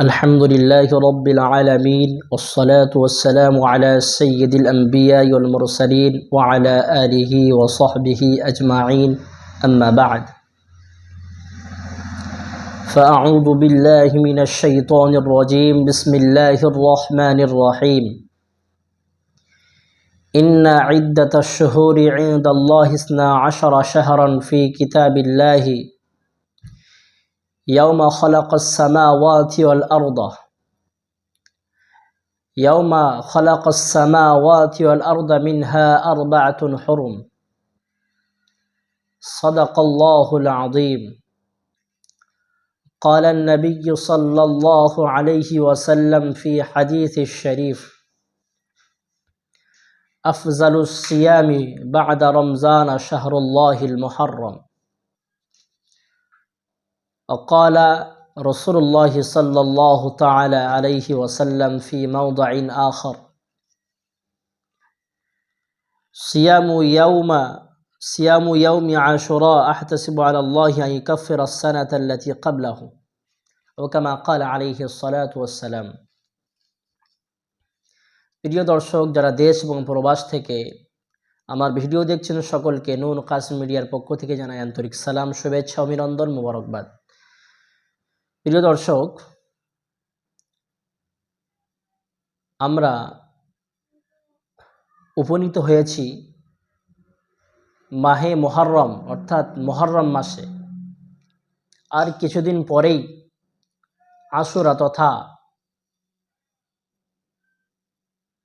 الحمد لله رب العالمين والصلاة والسلام على سيد الأنبياء والمرسلين وعلى آله وصحبه أجمعين. أما بعد فأعوذ بالله من الشيطان الرجيم. بسم الله الرحمن الرحيم. إن عدة الشهور عند الله اثنا عشر شهرا في كتاب الله. يوم خلق السماوات والأرض. يوم خلق السماوات والأرض منها أربعة حرم. صدق الله العظيم. قال النبي صلى الله عليه وسلم في حديث الشريف أفضل الصيام بعد رمضان شهر الله المحرم. وقال رسول الله صلى الله تعالى عليه وسلم في موضع آخر صيام يوم صيام يوم عاشوراء أحتسب على الله أن يكفر السنة التي قبله وكما قال عليه الصلاة والسلام প্রিয় দর্শক যারা দেশ এবং প্রবাস থেকে আমার ভিডিও দেখছেন সকলকে নুন কাসিম মিডিয়ার পক্ষ থেকে জানাই আন্তরিক সালাম শুভেচ্ছা অভিনন্দন মোবারকবাদ প্রিয় দর্শক, আমরা উপনীত হয়েছি মাহে মোহরম অর্থাৎ মোহরম মাসে। আর কিছুদিন পরেই আশুরা তথা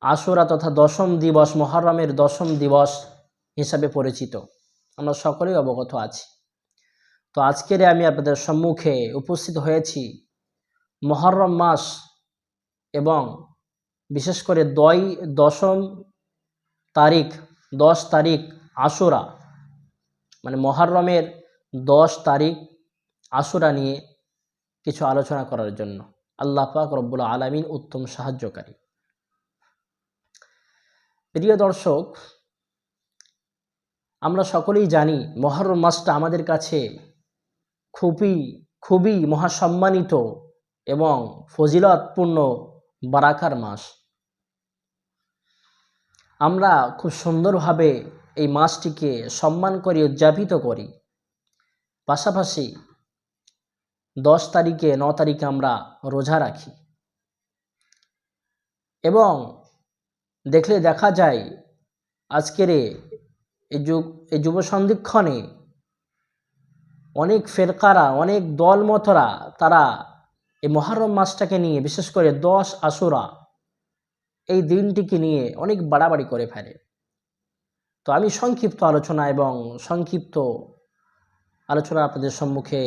আশুরা তথা দশম দিবস মহরমের দশম দিবস হিসাবে পরিচিত। আমরা সকলেই অবগত আছি। তো আজকের আমি আপনাদের সম্মুখে উপস্থিত হয়েছি মহরম মাস এবং বিশেষ করে দয় দশম তারিখ, দশ তারিখ আশুরা মানে মহরমের দশ তারিখ আশুরা নিয়ে কিছু আলোচনা করার জন্য। আল্লাহ পাক রব্বুল আলমিন উত্তম সাহায্যকারী। প্রিয় দর্শক, আমরা সকলেই জানি মহরম মাসটা আমাদের কাছে খুবই খুবই মহাসম্মানিত এবং ফজিলতপূর্ণ বারাকার মাস। আমরা খুব সুন্দরভাবে এই মাসটিকে সম্মান করি উদযাপিত করি। পাশাপাশি দশ তারিখে ন তারিখে আমরা রোজা রাখি। এবং দেখলে দেখা যায় আজকের এই যুগ এই যুব সন্ধিক্ষণে অনেক ফেরকারা, অনেক দলমতরা তারা এই মহরম মাসটাকে নিয়ে, বিশেষ করে দশ আশুরা এই দিনটিকে নিয়ে অনেক বাড়াবাড়ি করে ফেলে। তো আমি সংক্ষিপ্ত আলোচনা এবং সংক্ষিপ্ত আলোচনা আপনাদের সম্মুখে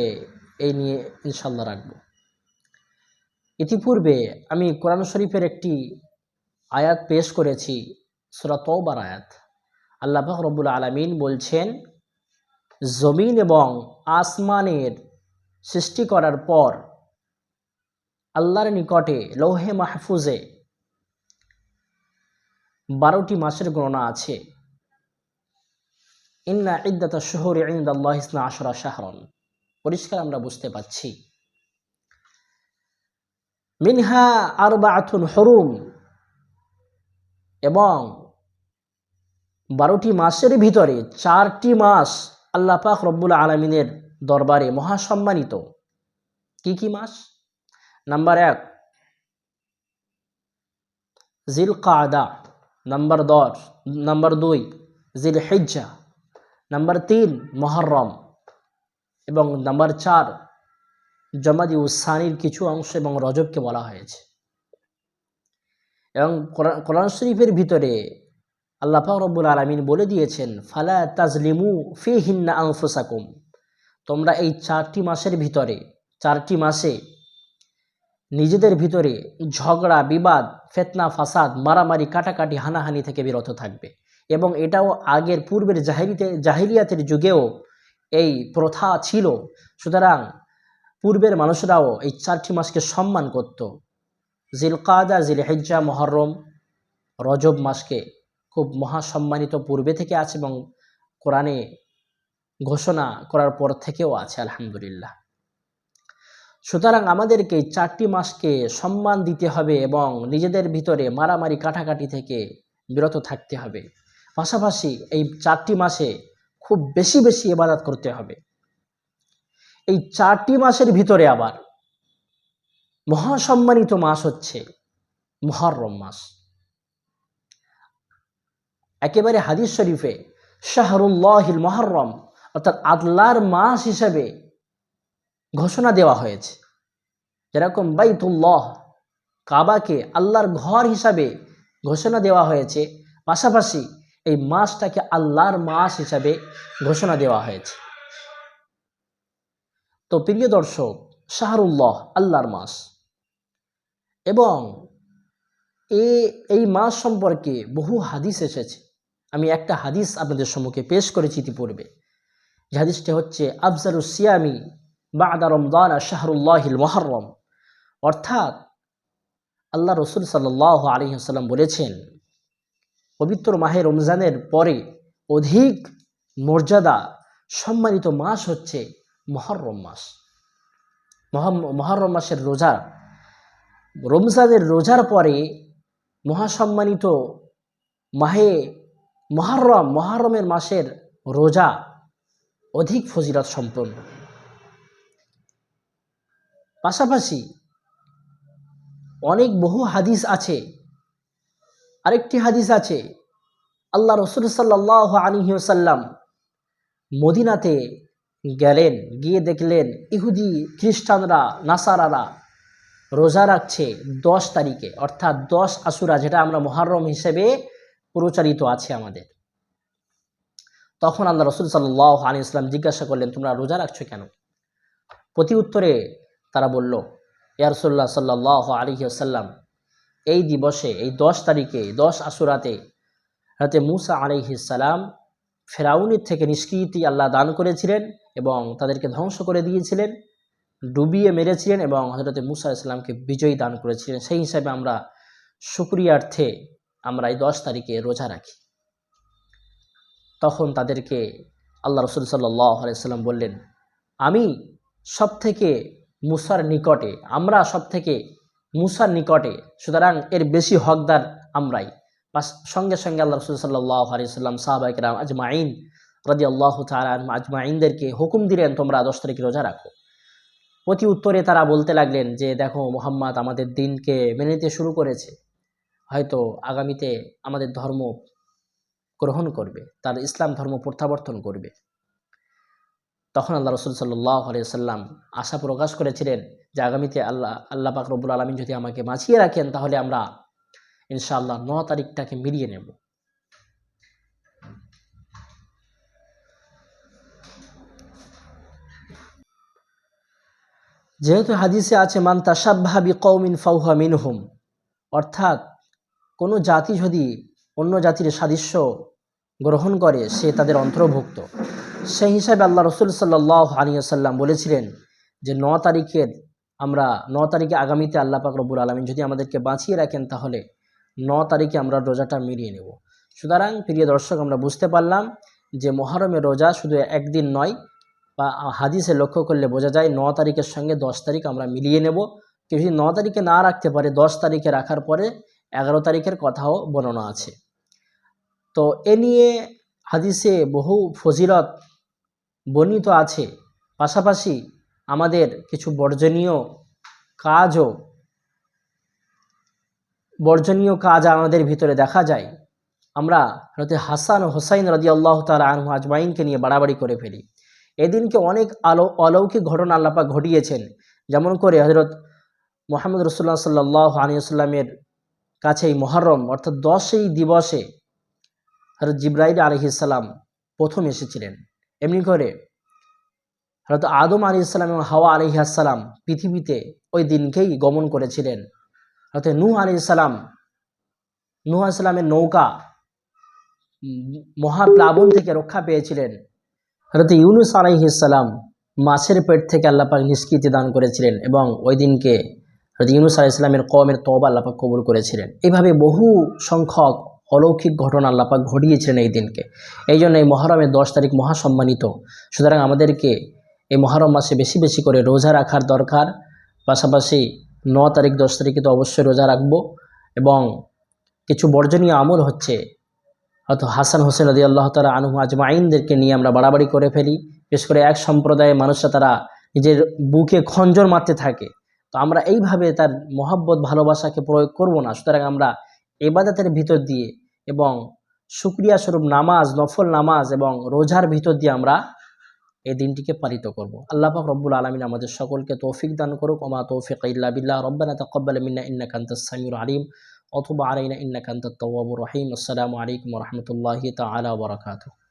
এই নিয়ে ইনশাল্লাহ রাখব। ইতিপূর্বে আমি কোরআন শরীফের একটি আয়াত পেশ করেছি, সুরা তৌবার আয়াত। আল্লাহ রব্বুল আলমিন বলছেন জমিন এবং আসমানের সৃষ্টি করার পর আল্লাহর নিকটে লৌহে মাহফুজে বারোটি মাসের গণনা আছে। ইন্না ইদ্দাতা শহর ইন্দ আল্লাহ ইসনা আশরা শাহরন। পরিষ্কার আমরা বুঝতে পাচ্ছি মিনহা আরবা আথুন হরুম এবং বারোটি মাসের ভিতরে চারটি মাস আল্লাহ পাক রব্বুল আলমিনের দরবারে মহাসম্মানিত। কি কি মাস? নাম্বার এক জিল কাদা নাম্বার দশ, নাম্বার দুই জিল হেজ্জা নাম্বার তিন, মহরম। এবং নাম্বার চার, জমাদি উসানির কিছু অংশ এবং রজবকে বলা হয়েছে। এবং কোরআন শরীফের ভিতরে আল্লাহ রব্বুল আলমিন বলে দিয়েছেন, ফালা তাজলিমু ফি হিন্না আংফুসাকুম তোমরা এই চারটি মাসের ভিতরে, চারটি মাসে নিজেদের ভিতরে ঝগড়া, বিবাদ, ফেতনা, ফাসাদ, মারামারি, কাটাকাটি, হানাহানি থেকে বিরত থাকবে। এবং এটাও আগের পূর্বের জাহিলিতে, জাহিলিয়াতের যুগেও এই প্রথা ছিল। সুতরাং পূর্বের মানুষরাও এই চারটি মাসকে সম্মান করত। জিলকাদা জিল হেজ্জা মহরম, রজব মাসকে খুব মহাসম্মানিত পূর্বে থেকে আছে এবং কোরআনে ঘোষণা করার পর থেকেও আছে, আলহামদুলিল্লাহ। সুতরাং আমাদেরকে চারটি মাসকে সম্মান দিতে হবে এবং নিজেদের ভিতরে মারামারি কাটাকাটি থেকে বিরত থাকতে হবে। পাশাপাশি এই চারটি মাসে খুব বেশি বেশি ইবাদত করতে হবে। এই চারটি মাসের ভিতরে আবার মহাসম্মানিত মাস হচ্ছে মহরম মাস। একেবারে হাদিস শরীফে, শাহরুল্লাহিল মহরম অর্থাৎ আল্লাহর মাস হিসেবে ঘোষণা দেওয়া হয়েছে। যেরকম বাইতুল্লাহ, কাবাকে আল্লাহর ঘর হিসাবে ঘোষণা দেওয়া হয়েছে, পাশাপাশি এই মাসটাকে আল্লাহর মাস হিসাবে ঘোষণা দেওয়া হয়েছে। তো প্রিয় দর্শক, শাহরুল্লাহ, আল্লাহর মাস। এবং এ, এই মাস সম্পর্কে বহু হাদিস এসেছে। আমি একটা হাদিস আপনাদের সম্মুখে পেশ করেছি ইতিপূর্বে। যে হাদিসটি হচ্ছে আফজারু সিয়ামি বাদা রমদান শাহরুল্লাহিল মহরম অর্থাৎ আল্লাহ রসুল সাল্লাহ আলহিহাল্লাম বলেছেন, পবিত্র মাহে রমজানের পরে অধিক মর্যাদা সম্মানিত মাস হচ্ছে মহরম মাস। মহা- মহরম মাসের রোজা, রমজানের রোজার পরে মহাসম্মানিত মাহে মহরম, মহরমের মাসের রোজা অধিক ফজিলত সম্পন্ন। পাশাপাশি অনেক বহু হাদিস আছে, আরেকটি হাদিস আছে, আল্লাহ রসুল সাল্লাহ আলিহাসাল্লাম মদিনাতে গেলেন, গিয়ে দেখলেন ইহুদি খ্রিস্টানরা, নাসারারা রোজা রাখছে দশ তারিখে, অর্থাৎ দশ আসুরা, যেটা আমরা মহারম হিসেবে প্রচারিত আছে আমাদের। তখন আল্লাহ রসুল সাল্লাহ আলী ইসলাম জিজ্ঞাসা করলেন, তোমরা রোজা রাখছো কেন? প্রতি উত্তরে তারা বলল ইয়ারসোল্লাহ সাল্লাহ আলী আসাল্লাম এই দিবসে, এই দশ তারিখে, দশ আশুরাতে রাতে মুসা আলিহিসাল্লাম ফেরাউনির থেকে নিষ্কৃতি আল্লাহ দান করেছিলেন এবং তাদেরকে ধ্বংস করে দিয়েছিলেন, ডুবিয়ে মেরেছিলেন এবং হজরত মুসা ইসলামকে বিজয়ী দান করেছিলেন। সেই হিসাবে আমরা সুক্রিয়ার্থে আমরা এই দশ তারিখে রোজা রাখি। তখন তাদেরকে আল্লাহ রসুল আলাইসাল্লাম বললেন, আমি সব থেকে মুসার নিকটে, আমরা সব থেকে মুসার নিকটে, সুতরাং এর বেশি হকদার আমরাই। সঙ্গে সঙ্গে আল্লাহ রসুল সাল্লাহ আলিয়াল্লাম সাহাবাইকরাম আজমাইন রাজি আল্লাহ তালান আজমাইনদেরকে হুকুম দিলেন, তোমরা দশ তারিখ রোজা রাখো। প্রতি উত্তরে তারা বলতে লাগলেন যে, দেখো, মোহাম্মদ আমাদের দিনকে মেনে নিতে শুরু করেছে। হয়তো আগামীতে আমাদের ধর্ম গ্রহণ করবে, তার ইসলাম ধর্ম প্রত্যাবর্তন করবে। তখন আল্লাহ রসুল সাল্লাহ আলিয়াল্লাম আশা প্রকাশ করেছিলেন যে আগামীতে আল্লাহ আল্লাহ পাক রব্বুল আলমিন যদি আমাকে বাঁচিয়ে রাখেন, তাহলে আমরা ইনশাআল্লাহ ন তারিখটাকে মিলিয়ে নেব। যেহেতু হাদিসে আছে, মান তাসাব্বাহাবি কৌমিন ফাউহা মিনহুম, অর্থাৎ কোনো জাতি যদি অন্য জাতির সাদৃশ্য গ্রহণ করে, সে তাদের অন্তর্ভুক্ত। সেই হিসাবে আল্লাহ রসুল সাল্লাহ আলিয়াল্লাম বলেছিলেন যে, ন তারিখের আমরা, ন তারিখে আগামীতে আল্লাহ পাক রব্বুল আলমিন যদি আমাদেরকে বাঁচিয়ে রাখেন, তাহলে ন তারিখে আমরা রোজাটা মিলিয়ে নেব। সুতরাং প্রিয় দর্শক, আমরা বুঝতে পারলাম যে, মহরমের রোজা শুধু একদিন নয়, বা হাদিসে লক্ষ্য করলে বোঝা যায়, ন তারিখের সঙ্গে দশ তারিখ আমরা মিলিয়ে নেব। কেউ যদি ন তারিখে না রাখতে পারে, দশ তারিখে রাখার পরে এগারো তারিখের কথাও বর্ণনা আছে। তো এ নিয়ে হাদিসে বহু ফজিলত বর্ণিত আছে। পাশাপাশি আমাদের কিছু বর্জনীয় কাজও বর্জনীয় কাজ আমাদের ভিতরে দেখা যায়। আমরা হয়তো হাসান হোসাইন রাজি আল্লাহ তালা আনহু আজমাইনকে নিয়ে বাড়াবাড়ি করে ফেলি। এদিনকে অনেক আলো, অলৌকিক ঘটনা আল্লাপা ঘটিয়েছেন। যেমন করে হজরত মোহাম্মদ রসুল্লাহ সাল্লাহ আলিয়াল্লামের কাছে এই মহরম, অর্থাৎ দশই দিবসে হজরত জিব্রাইল আলহিসাল্লাম প্রথম এসেছিলেন। এমনি করে হয়তো আদম আলি ইসলাম এবং হাওয়া আলহিহাসাল্লাম পৃথিবীতে ওই দিনকেই গমন করেছিলেন। হয়তো নূহ আলি ইসলাম নূহ ইসলামের নৌকা মহাপ্লাবন থেকে রক্ষা পেয়েছিলেন। হয়তো ইউনুস আলাইহিসাল্লাম মাছের পেট থেকে আল্লাপাক নিষ্কৃতি দান করেছিলেন এবং ওই দিনকে হয়তো ইউনুস আলাহ ইসলামের কমের তবা আল্লাপাক কবুল করেছিলেন। এইভাবে বহু সংখ্যক অলৌকিক ঘটনা আল্লাপাক ঘটিয়েছিলেন এই দিনকে। এই জন্য এই মহরমের দশ তারিখ মহাসম্মানিত। সুতরাং আমাদেরকে এই মহরম মাসে বেশি বেশি করে রোজা রাখার দরকার। পাশাপাশি ন তারিখ, দশ তারিখে তো অবশ্যই রোজা রাখব এবং কিছু বর্জনীয় আমল হচ্ছে। হয়তো হাসান হোসেন আদি আল্লাহ তালা আনহু আজমাইনদেরকে নিয়ে আমরা বাড়াবাড়ি করে ফেলি। বিশেষ করে এক সম্প্রদায়ের মানুষরা তারা নিজের বুকে খঞ্জর মারতে থাকে। তো আমরা এইভাবে তার মহাব্বত, ভালোবাসাকে প্রয়োগ করব না। সুতরাং আমরা এবাদতের ভিতর দিয়ে এবং শুক্রিয়া স্বরূপ নামাজ, নফল নামাজ এবং রোজার ভিতর দিয়ে আমরা এই দিনটিকে পালিত করব। আল্লাহ পাক রব্বুল আলমিন আমাদের সকলকে তৌফিক দান করুক। ওমা তৌফিক ইল্লা বিল্লাহ। রব্বানা তাকাব্বাল মিন্না ইন্নাকা আনতাস সামিউল আলিম। অথবা আলাইনা ইন্নাকা আনতাত তাওয়াবুর রহিম। আসসালামু আলাইকুম ওয়া রাহমাতুল্লাহি তাআলা ওয়া বারাকাতুহু।